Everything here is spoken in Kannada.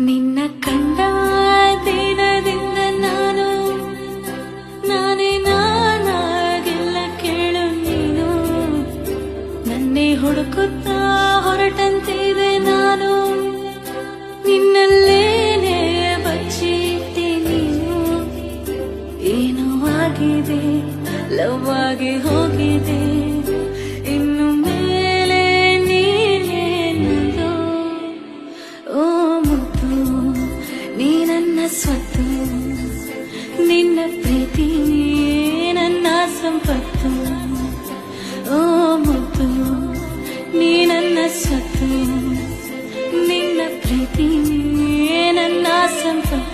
ನಿನ್ನ ಕಂಡ ದಿನದಿಂದ ನಾನು, ನಾನೇ ನಾನಾಗೆಲ್ಲ ಕೇಳು ನೀನು. ನನ್ನೇ ಹುಡುಕುತ್ತಾ ಹೊರಟಂತಿದೆ ನಾನು. ನಿನ್ನಲ್ಲೇನೆ ಬಚ್ಚಿಟ್ಟೆ ನೀನು. ಏನೋ ಆಗಿದೆ, ಲವ್ ಆಗಿ ಹೋಗಿದೆ. ಸ್ವತ್ತು ನಿನ್ನ ಪ್ರೀತಿ ನನ್ನ ಸಂಪತ್ತು. ಓ ಮುತ್ತು ನೀ ನನ್ನ ಸ್ವತ್ತು ನಿನ್ನ ಪ್ರೀತಿ ನನ್ನ ಸಂಪತ್ತು.